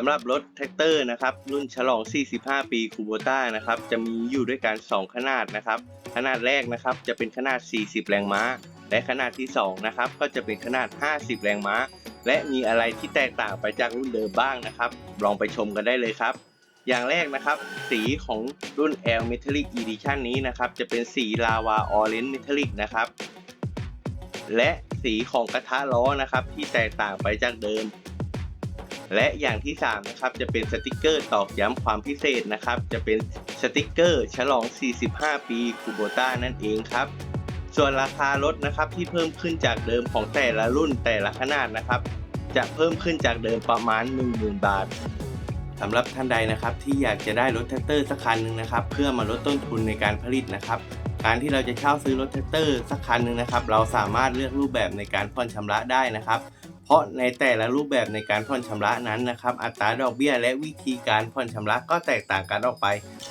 สำหรับรถแท็กเตอร์นะครับรุ่นฉลอง 45 ปีคูโบต้านะครับจะมีอยู่ด้วยกัน 2 ขนาดนะครับ ขนาดแรกนะครับจะเป็นขนาด 40 แรงม้า และขนาดที่2นะครับก็จะเป็นขนาด 50 แรงม้า และมีอะไรที่แตกต่างไปจากรุ่นเดิมบ้างนะครับ ลองไปชมกันได้เลยครับ อย่างแรกนะครับ สีของรุ่น L Metallic Edition นี้นะครับจะเป็นสีลาวา Orange Metallic นะครับและสีของกระทะล้อนะครับที่แตกต่างไปจากเดิม และอย่างที่3นะครับจะเป็นสติกเกอร์ตอกย้ำความพิเศษนะครับ จะเป็นสติกเกอร์ฉลอง 45 ปีคูโบต้านั่นเองครับ ส่วนราคารถนะครับที่เพิ่มขึ้นจากเดิมของแต่ละรุ่นแต่ละขนาดนะครับ จะเพิ่มขึ้นจากเดิมประมาณ 10,000 บาทสำหรับท่านใดนะครับที่อยากจะได้รถแท็กเตอร์สักคันหนึ่งนะครับ เพื่อมาลดต้นทุนในการผลิตนะครับ การที่เราจะเช่าซื้อรถแท็กเตอร์สักคันหนึ่งนะครับ เราสามารถเลือกรูปแบบในการผ่อนชำระได้นะครับ เพราะในแต่ละรูปแบบในการผ่อนชำระนั้นนะครับ อัตราดอกเบี้ย และวิธีการผ่อนชำระก็แตกต่างกันออกไป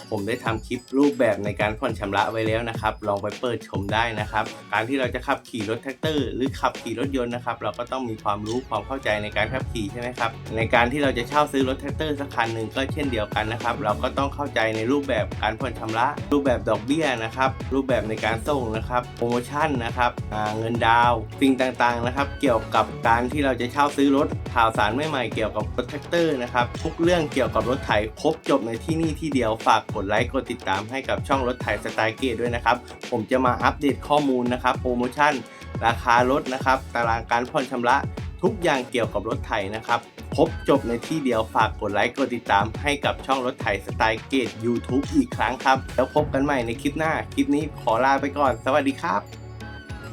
ผมได้ทำคลิปรูปแบบในการผ่อนชำระไว้แล้วนะครับ ลองไปเปิดชมได้นะครับ การที่เราจะขับขี่รถแท็กเตอร์ หรือขับขี่รถยนต์นะครับ เราก็ต้องมีความรู้ความเข้าใจในการขับขี่ใช่ไหมครับ ในการที่เราจะเช่าซื้อรถแท็กเตอร์สักคันหนึ่งก็เช่นเดียวกันนะครับ เราก็ต้องเข้าใจในรูปแบบการผ่อนชำระ รูปแบบดอกเบี้ยนะครับ รูปแบบในการส่งนะครับ โปรโมชั่นนะครับเงินดาวสิ่งต่างๆนะครับ เกี่ยวกับการที่เราจะเช่าซื้อรถข่าวสารใหม่ๆเกี่ยวกับรถแท็กเตอร์นะครับ ทุกเรื่องเกี่ยวกับรถไถครบจบในที่นี่ที่เดียวฝากกดไลค์กดติดตามให้กับช่องรถไถสไตล์เกตด้วยนะครับ ผมจะมาอัปเดตข้อมูลนะครับโปรโมชั่น ราคารถนะครับ ตารางการผ่อนชำระ ทุกอย่างเกี่ยวกับรถไถนะครับครบจบในที่เดียวฝากกดไลค์กดติดตามให้กับช่องรถไถสไตล์เกต YouTube อีกครั้งครับ แล้วพบกันใหม่ในคลิปหน้า คลิปนี้ขอลาไปก่อน สวัสดีครับ